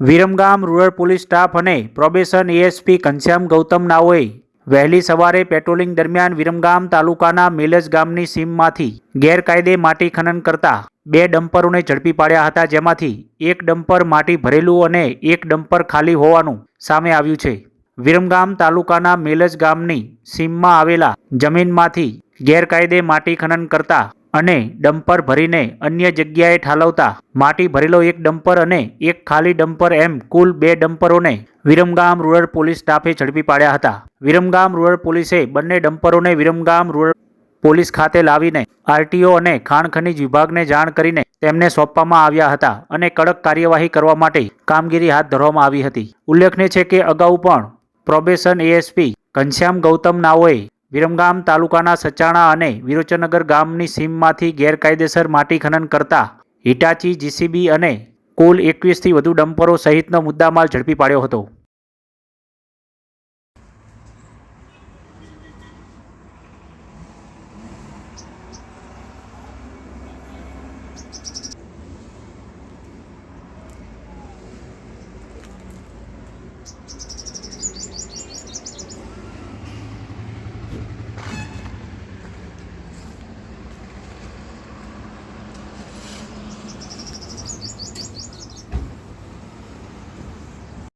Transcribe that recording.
Viramgam rural police staff અને probation ASP Ghanshyam Gautam નાઓએ વહેલી સવારે પેટ્રોલિંગ દરમિયાન વિરમગામ તાલુકાના મેલજ ગામની સીમમાંથી ગેરકાયદે માટી ખનન કરતા બે ડમ્પરોને ઝડપી પાડ્યા હતા, જેમાંથી એક ડમ્પર માટી ભરેલું અને એક ડમ્પર ખાલી હોવાનું સામે આવ્યું છે. વિરમગામ તાલુકાના મેલજ ગામની સીમમાં આવેલા જમીનમાંથી ગેરકાયદે માટી ખનન કરતા અને ડમ્પર ભરીને અન્ય જગ્યાએ ઠાલવતા, માટી ભરેલો એક ડમ્પર અને એક ખાલી ડમ્પર એમ કુલ બે ડમ્પરોને વિરમગામ રૂરલ પોલીસ સ્ટાફે ઝડપી પાડ્યા હતા. વિરમગામ રૂરલ પોલીસે બંને ડમ્પરોને વિરમગામ રૂરલ પોલીસ ખાતે લાવીને આરટીઓ અને ખાણ ખનીજ વિભાગને જાણ કરીને તેમને સોંપવામાં આવ્યા હતા અને કડક કાર્યવાહી કરવા માટે કામગીરી હાથ ધરવામાં આવી હતી. ઉલ્લેખનીય છે કે અગાઉ પણ પ્રોબેશન એએસપી ઘનશ્યામ ગૌતમ નાઓએ વિરમગામ તાલુકાના સચાણા અને વિરોચનગર ગામની સીમમાંથી ગેરકાયદેસર માટી ખનન કરતા હિટાચી, જીસીબી અને કુલ એકવીસથી વધુ ડમ્પરો સહિતનો મુદ્દામાલ ઝડપી પાડ્યો હતો.